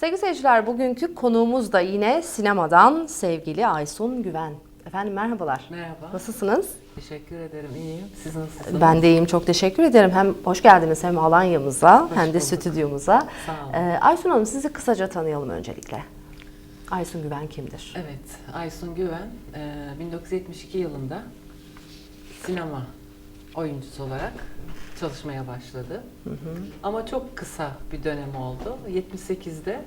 Sevgili seyirciler, bugünkü konuğumuz da yine sinemadan sevgili Aysun Güven. Efendim merhabalar. Merhaba. Nasılsınız? Teşekkür ederim. İyiyim. Siz nasılsınız? Ben de iyiyim. Çok teşekkür ederim. Hem hoş geldiniz hem Alanya'mıza Hoş hem de bulduk. stüdyomuza. Sağ olun. Ee, Aysun Hanım sizi kısaca tanıyalım öncelikle. Aysun Güven kimdir? Evet. Aysun Güven e, 1972 yılında sinema oyuncusu olarak çalışmaya başladı. Ama çok kısa bir dönem oldu. 78'de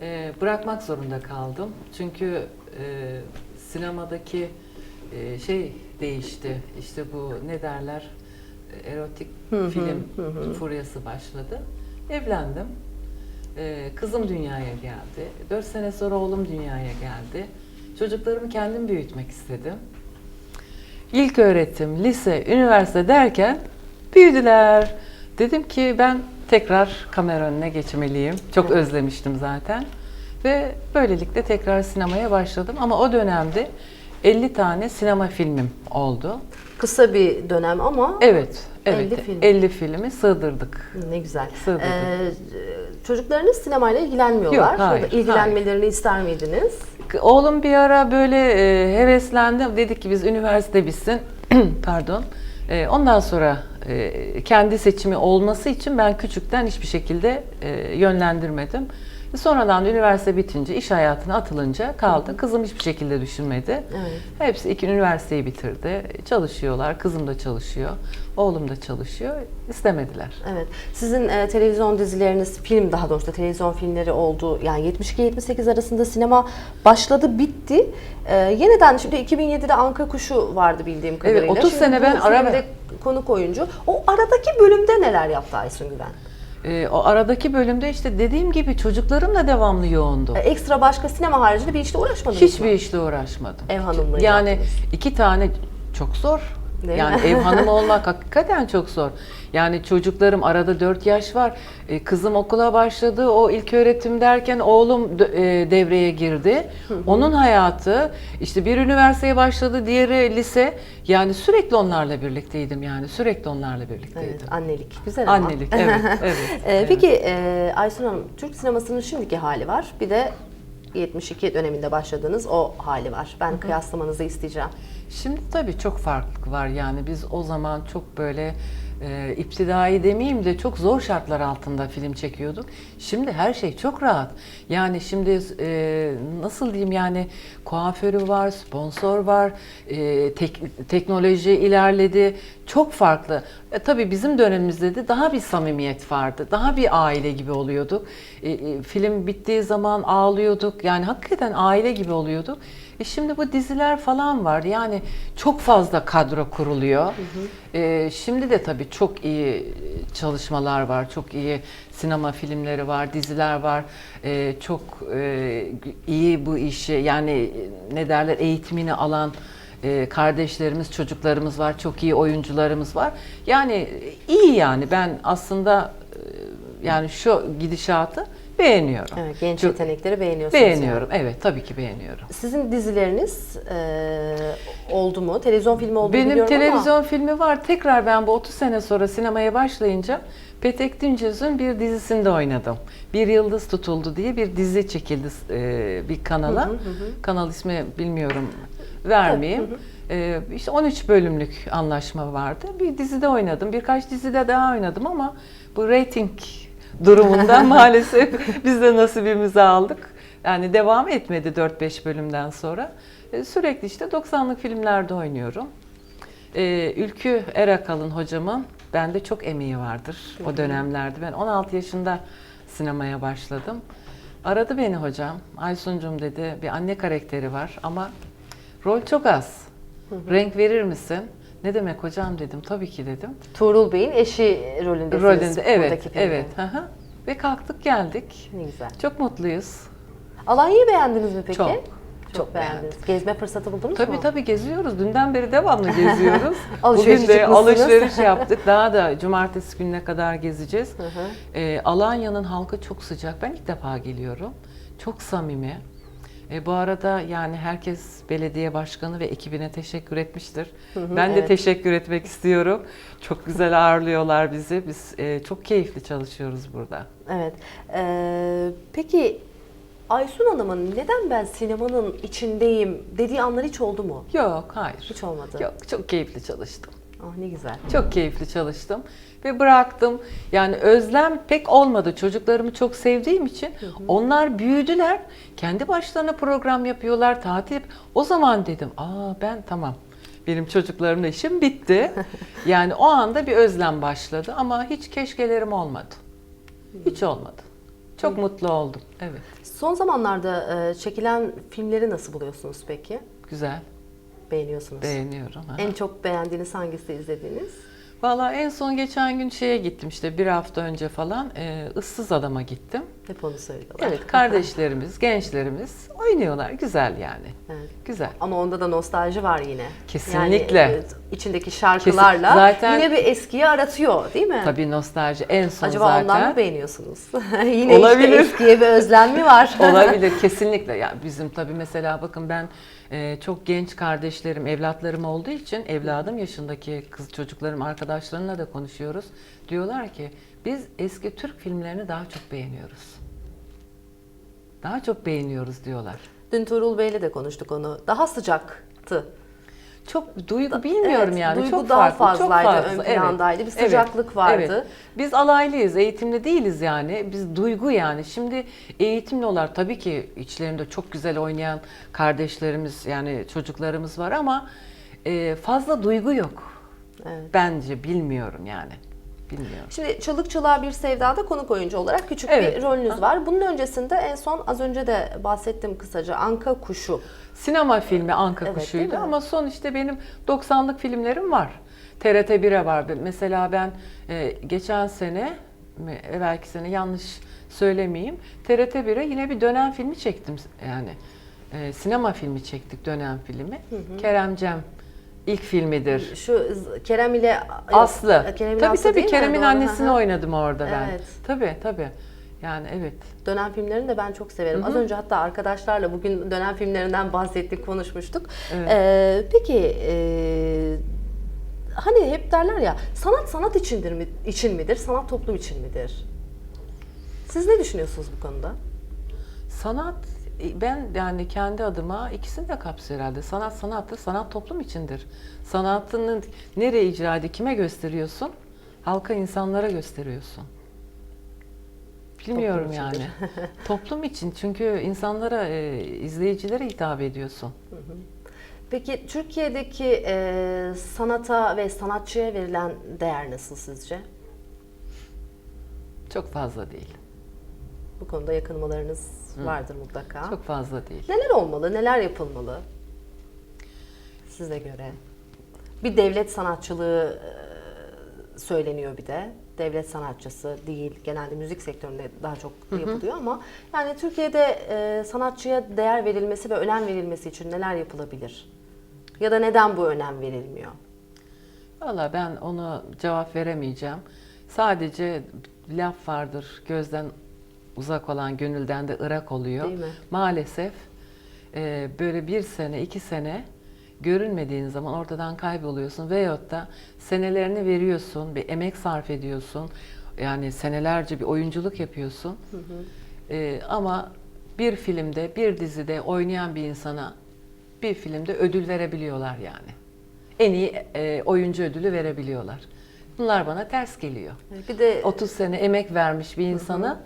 e, bırakmak zorunda kaldım. Çünkü e, sinemadaki e, şey değişti. İşte bu ne derler? E, Erotik film furyası başladı. Evlendim. Ee, kızım dünyaya geldi. 4 sene sonra oğlum dünyaya geldi. Çocuklarımı kendim büyütmek istedim. İlk öğretim, lise, üniversite derken büyüdüler. Dedim ki ben tekrar kamera önüne geçmeliyim. Çok özlemiştim zaten. Ve böylelikle tekrar sinemaya başladım. Ama o dönemde 50 tane sinema filmim oldu. Kısa bir dönem ama Evet, evet. 50 film. 50 filmi sığdırdık. ne güzel. Sığdırdık. Ee, çocuklarınız sinemayla ilgilenmiyorlar. Yok, hayır, Ya da İlgilenmelerini ister miydiniz? Oğlum bir ara böyle e, heveslendi. Dedik ki biz üniversite bitsin. Pardon. E, ondan sonra e, kendi seçimi olması için ben küçükten hiçbir şekilde e, yönlendirmedim. Sonradan da üniversite bitince, iş hayatına atılınca kaldı. Kızım hiçbir şekilde düşünmedi. Evet. Hepsi iki üniversiteyi bitirdi. Çalışıyorlar. Kızım da çalışıyor. Oğlum da çalışıyor. İstemediler. Evet. Sizin e, televizyon dizileriniz, film daha doğrusu da televizyon filmleri oldu. Yani 72-78 arasında sinema başladı, bitti. E, yeniden şimdi 2007'de Anka Kuşu vardı bildiğim kadarıyla. 30 Şimdi sene ben ara filmde konuk oyuncu. O aradaki bölümde neler yaptı Aysun Güven? E, o aradaki bölümde işte dediğim gibi çocuklarım da devamlı yoğundu. E, ekstra başka sinema haricinde bir işle uğraşmadınız Hiçbir mı? işle uğraşmadım. Ev hanımlığı Yani yaptınız. iki tane çok zor. Değil yani mi? ev hanımı olmak hakikaten çok zor. Yani çocuklarım arada 4 yaş var. E, Kızım okula başladı. O ilk öğretim derken oğlum e, devreye girdi. Onun hayatı işte bir üniversiteye başladı, diğeri lise. Yani sürekli onlarla birlikteydim yani. Sürekli onlarla birlikteydim. Evet, annelik. Güzel ama. Annelik evet, evet. E, evet. Peki e, Aysun Hanım, Türk sinemasının şimdiki hali var. Bir de 72 döneminde başladığınız o hali var. Ben kıyaslamanızı isteyeceğim. Şimdi tabii çok farklılık var yani biz o zaman çok böyle e, iptidai demeyeyim de çok zor şartlar altında film çekiyorduk. Şimdi her şey çok rahat. Yani şimdi e, nasıl diyeyim yani kuaförü var, sponsor var, e, tek- teknoloji ilerledi. Çok farklı. E, tabii bizim dönemimizde de daha bir samimiyet vardı. Daha bir aile gibi oluyorduk. E, e, film bittiği zaman ağlıyorduk. Yani hakikaten aile gibi oluyorduk. E şimdi bu diziler falan var. Yani çok fazla kadro kuruluyor. E, şimdi de tabii çok iyi çalışmalar var. Çok iyi sinema filmleri var, diziler var. E, çok e, iyi bu işi yani e, ne derler eğitimini alan e, kardeşlerimiz, çocuklarımız var. Çok iyi oyuncularımız var. Yani e, iyi yani ben aslında e, yani şu gidişatı beğeniyorum. Evet, genç Çok- yetenekleri beğeniyorsunuz. yani. Beğeniyorum. Evet, tabii ki beğeniyorum. Sizin dizileriniz e, oldu mu? Televizyon filmi oldu Benim biliyorum televizyon filmi var. Tekrar ben bu 30 sene sonra sinemaya başlayınca Petek Dincöz'ün bir dizisinde oynadım. Bir Yıldız Tutuldu diye bir dizi çekildi e, bir kanala. Kanal ismi bilmiyorum vermeyeyim. E, işte 13 bölümlük anlaşma vardı. Bir dizide oynadım. Birkaç dizide daha oynadım ama bu rating durumundan maalesef biz de nasibimizi aldık. Yani devam etmedi 4-5 bölümden sonra. E, Sürekli işte 90'lık filmlerde oynuyorum. Ee, Ülkü Erakal'ın hocamın bende çok emeği vardır o dönemlerde. Ben 16 yaşında sinemaya başladım. Aradı beni hocam. Aysuncum dedi bir anne karakteri var ama rol çok az. Renk verir misin? Ne demek hocam dedim. Tabii ki dedim. Tuğrul Bey'in eşi rolündesiniz Rolünde evet evet. hı hı. Ve kalktık geldik. Ne güzel. Çok mutluyuz. Alanya'yı beğendiniz mi peki? Çok, Çok, çok beğendiniz. Gezme fırsatı buldunuz mu? Tabii tabii geziyoruz. Dünden beri devamlı geziyoruz. Alışveriş Bugün de alışveriş yaptık. Daha da cumartesi gününe kadar gezeceğiz. Hı hı. Ee, Alanya'nın halkı çok sıcak. Ben ilk defa geliyorum. Çok samimi. E, bu arada yani herkes belediye başkanı ve ekibine teşekkür etmiştir. ben de evet. teşekkür etmek istiyorum. Çok güzel ağırlıyorlar bizi. Biz e, çok keyifli çalışıyoruz burada. Evet. Ee, peki Aysun Hanım'ın neden ben sinemanın içindeyim dediği anlar hiç oldu mu? Yok, hayır. Hiç olmadı. Yok, çok keyifli çalıştım. Ah ne güzel. Çok keyifli çalıştım ve bıraktım. Yani özlem pek olmadı. Çocuklarımı çok sevdiğim için onlar büyüdüler. Kendi başlarına program yapıyorlar, tatil. O zaman dedim, aa ben tamam. Benim çocuklarımla işim bitti. yani o anda bir özlem başladı ama hiç keşkelerim olmadı. Hiç olmadı. Çok mutlu oldum. Evet, Son zamanlarda çekilen filmleri nasıl buluyorsunuz peki? güzel. Beğeniyorsunuz. Beğeniyorum. ha. En çok beğendiğiniz hangisi izlediğiniz? Valla en son geçen gün şeye gittim işte bir hafta önce falan e, ıssız adama gittim. Hep onu söylüyorlar. Evet kardeşlerimiz, gençlerimiz oynuyorlar. Güzel yani. Evet. Güzel. Ama onda da nostalji var yine. Kesinlikle. Yani, e, içindeki şarkılarla Kesin- zaten- yine bir eskiyi aratıyor değil mi? Tabii nostalji en son Acaba ondan zaten. mı beğeniyorsunuz? yine Olabilir. işte eskiye bir özlem mi var? Olabilir kesinlikle. Ya bizim tabii mesela bakın ben e, çok genç kardeşlerim, evlatlarım olduğu için evladım yaşındaki kız çocuklarım arkadaşlarımla da konuşuyoruz. Diyorlar ki biz eski Türk filmlerini daha çok beğeniyoruz. Daha çok beğeniyoruz diyorlar. Dün Tuğrul Bey'le de konuştuk onu. Daha sıcaktı. Çok duygu bilmiyorum Evet, yani duygu çok daha farklı, çok fazlaydı, fazla. ön plandaydı. Bir sıcaklık vardı. evet. Biz alaylıyız, eğitimli değiliz yani. Biz duygu yani. Şimdi eğitimli olan tabii ki içlerinde çok güzel oynayan kardeşlerimiz yani çocuklarımız var ama fazla duygu yok. Evet. Bence bilmiyorum yani. Bilmiyorum. Şimdi Çalık Çılığa Bir Sevda'da konuk oyuncu olarak küçük Evet. bir rolünüz var. Bunun öncesinde en son az önce de bahsettim kısaca Anka Kuşu. Sinema filmi Anka Evet, Kuşu'ydu ama son işte benim 90'lık filmlerim var. TRT 1'e var. Mesela ben e, geçen sene, mi, evvelki sene yanlış söylemeyeyim. TRT 1'e yine bir dönem filmi çektim yani. E, sinema filmi çektik dönem filmi. Kerem Cem ilk filmidir. Şu Kerem ile Aslı. Kerem'in tabii Aslı tabii? Kerem'in annesini hı. oynadım orada ben. Evet. Tabii tabii. Yani evet. Dönem filmlerini de ben çok severim. Az önce hatta arkadaşlarla bugün dönem filmlerinden bahsettik, konuşmuştuk. Evet. Ee, peki e, hani hep derler ya sanat sanat içindir mi, için midir, sanat toplum için midir? Siz ne düşünüyorsunuz bu konuda? Sanat ben yani kendi adıma ikisini de kapsıyor herhalde. Sanat sanattır, sanat toplum içindir. Sanatını nereye icra ediyor, kime gösteriyorsun? Halka, insanlara gösteriyorsun. Bilmiyorum Toplum yani. içindir. toplum için çünkü insanlara, e, izleyicilere hitap ediyorsun. Peki Türkiye'deki e, sanata ve sanatçıya verilen değer nasıl sizce? Çok fazla değil. Bu konuda yakınmalarınız vardır mutlaka. Çok fazla değil. Neler olmalı, neler yapılmalı size göre? Bir devlet sanatçılığı e, söyleniyor bir de. Devlet sanatçısı değil, genelde müzik sektöründe daha çok yapılıyor ama yani Türkiye'de e, sanatçıya değer verilmesi ve önem verilmesi için neler yapılabilir? Ya da neden bu önem verilmiyor? Valla ben ona cevap veremeyeceğim. Sadece laf vardır, gözden uzak olan gönülden de ırak oluyor. Değil mi? Maalesef e, böyle bir sene, iki sene görünmediğin zaman ortadan kayboluyorsun veyahut da senelerini veriyorsun, bir emek sarf ediyorsun. Yani senelerce bir oyunculuk yapıyorsun. E, ama bir filmde, bir dizide oynayan bir insana bir filmde ödül verebiliyorlar yani. En iyi e, oyuncu ödülü verebiliyorlar. Bunlar bana ters geliyor. Bir de 30 sene emek vermiş bir insanı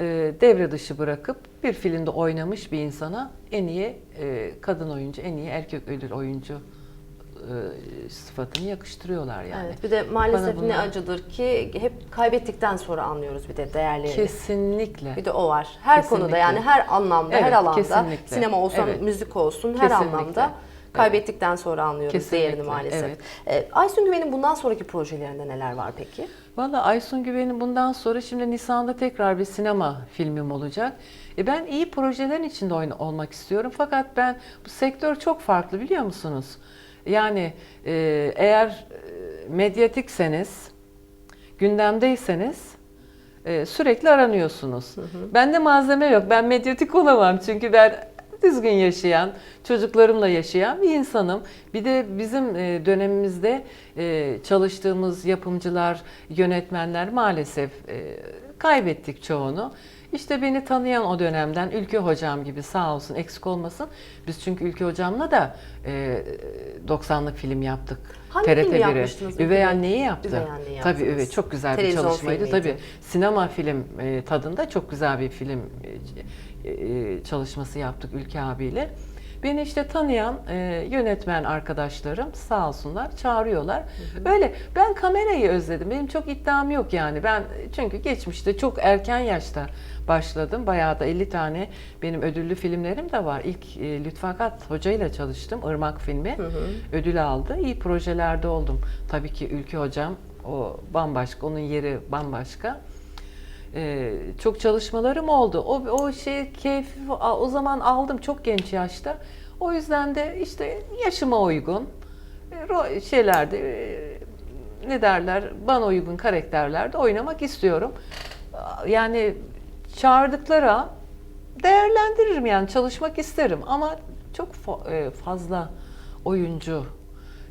e, devre dışı bırakıp bir filmde oynamış bir insana en iyi e, kadın oyuncu, en iyi erkek ödül oyuncu e, sıfatını yakıştırıyorlar yani. evet, bir de maalesef Bana ne bunlar- acıdır ki hep kaybettikten sonra anlıyoruz bir de değerlerini. Kesinlikle. Bir de o var. Her Kesinlikle. konuda yani her anlamda, her Evet, alanda, kesinlikle. sinema olsun, Evet. müzik olsun, her Kesinlikle. anlamda kaybettikten sonra anlıyoruz Kesinlikle, değerini maalesef. evet. Ee, Aysun Güven'in bundan sonraki projelerinde neler var peki? Valla Aysun Güven'in bundan sonra şimdi Nisan'da tekrar bir sinema filmim olacak. E ben iyi projelerin içinde oyna- olmak istiyorum. Fakat ben bu sektör çok farklı biliyor musunuz? Yani e, eğer e, medyatikseniz, gündemdeyseniz e, sürekli aranıyorsunuz. Bende malzeme yok. Ben medyatik olamam çünkü ben düzgün yaşayan, çocuklarımla yaşayan bir insanım. Bir de bizim e, dönemimizde e, çalıştığımız yapımcılar, yönetmenler maalesef e, kaybettik çoğunu. İşte beni tanıyan o dönemden Ülke Hocam gibi sağ olsun eksik olmasın. Biz çünkü Ülke Hocam'la da e, 90'lık film yaptık. Hangi TRT filmi 1'i. yapmıştınız Üvey? Anne'yi yaptı. Üvey Anne'yi Tabii evet çok güzel bir Televizyon çalışmaydı. filmiydi. Tabii sinema film e, tadında çok güzel bir film e, e, çalışması yaptık Ülke abiyle. Beni işte tanıyan e, yönetmen arkadaşlarım sağ olsunlar çağırıyorlar. Böyle ben kamerayı özledim. Benim çok iddiam yok yani. Ben çünkü geçmişte çok erken yaşta başladım. Bayağı da 50 tane benim ödüllü filmlerim de var. İlk e, Lütfakat hocayla çalıştım. Irmak filmi. Ödül aldı. İyi projelerde oldum. Tabii ki Ülke hocam o bambaşka. Onun yeri bambaşka. Ee, çok çalışmalarım oldu. O, o şey keyfi o zaman aldım çok genç yaşta. O yüzden de işte yaşıma uygun e, şeylerde e, ne derler bana uygun karakterlerde oynamak istiyorum. Yani çağırdıkları an değerlendiririm yani çalışmak isterim ama çok fa- e, fazla oyuncu,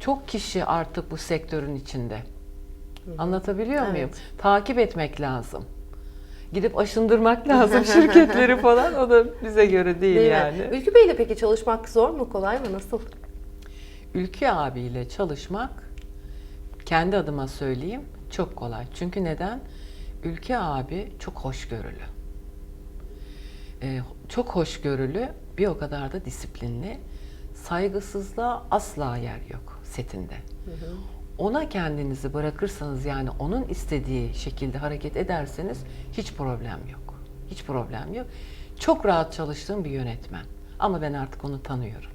çok kişi artık bu sektörün içinde. Anlatabiliyor Evet. muyum? Takip etmek lazım. Gidip aşındırmak lazım şirketleri falan. O da bize göre değil, Değil yani. mi? Ülkü Bey ile peki çalışmak zor mu, kolay mı, nasıl? Ülke abiyle çalışmak kendi adıma söyleyeyim çok kolay. Çünkü neden? Ülke abi çok hoşgörülü. Ee, çok hoşgörülü, bir o kadar da disiplinli. Saygısızlığa asla yer yok setinde. Ona kendinizi bırakırsanız yani onun istediği şekilde hareket ederseniz hiç problem yok. Hiç problem yok. Çok rahat çalıştığım bir yönetmen. Ama ben artık onu tanıyorum.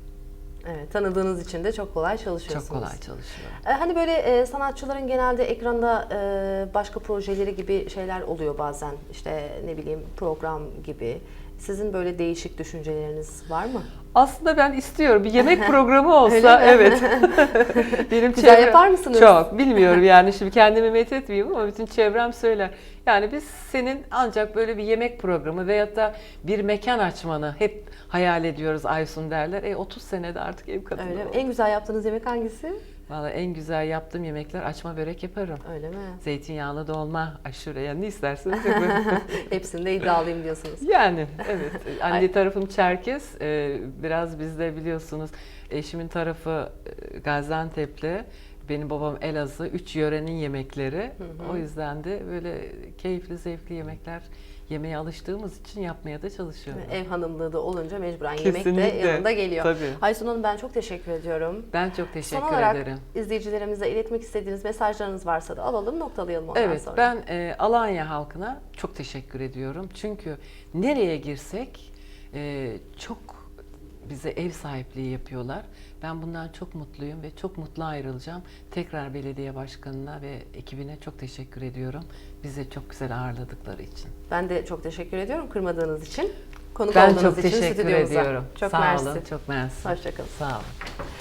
Evet, tanıdığınız için de çok kolay çalışıyorsunuz. Çok kolay çalışıyorum. E, Hani böyle e, sanatçıların genelde ekranda e, başka projeleri gibi şeyler oluyor bazen. İşte ne bileyim program gibi. Sizin böyle değişik düşünceleriniz var mı? Aslında ben istiyorum. Bir yemek programı olsa evet. Benim Güzel yapar mısınız? Çok. Bilmiyorum yani şimdi kendimi met etmeyeyim ama bütün çevrem söyler. Yani biz senin ancak böyle bir yemek programı veyahut da bir mekan açmanı hep hayal ediyoruz Aysun derler. E 30 senede artık ev kadını Öyle mi? En güzel yaptığınız yemek hangisi? Vallahi en güzel yaptığım yemekler açma börek yaparım. Öyle mi? Zeytinyağlı dolma, aşure yani ne isterseniz yaparım. Hepsinde iddialıyım diyorsunuz. Yani evet. Anne tarafım Çerkes. Ee, Biraz bizde biliyorsunuz eşimin tarafı e, Gaziantep'li. Benim babam Elazığ. Üç yörenin yemekleri. O yüzden de böyle keyifli, zevkli yemekler yemeye alıştığımız için yapmaya da çalışıyorum. Ev hanımlığı da olunca mecburen yemek de Kesinlikle. yanında geliyor. Tabii. Aysun Hanım ben çok teşekkür ediyorum. Ben çok teşekkür Son olarak ederim. izleyicilerimize iletmek istediğiniz mesajlarınız varsa da alalım noktalayalım ondan Evet, sonra. ben e, Alanya halkına çok teşekkür ediyorum. Çünkü nereye girsek e, çok bize ev sahipliği yapıyorlar. Ben bundan çok mutluyum ve çok mutlu ayrılacağım. Tekrar belediye başkanına ve ekibine çok teşekkür ediyorum. Bizi çok güzel ağırladıkları için. Ben de çok teşekkür ediyorum kırmadığınız için. Konuk Ben olduğunuz çok için teşekkür stüdyomuza. ediyorum. Çok Sağ mersi. olun, çok mersi. Hoşçakalın. Sağ olun.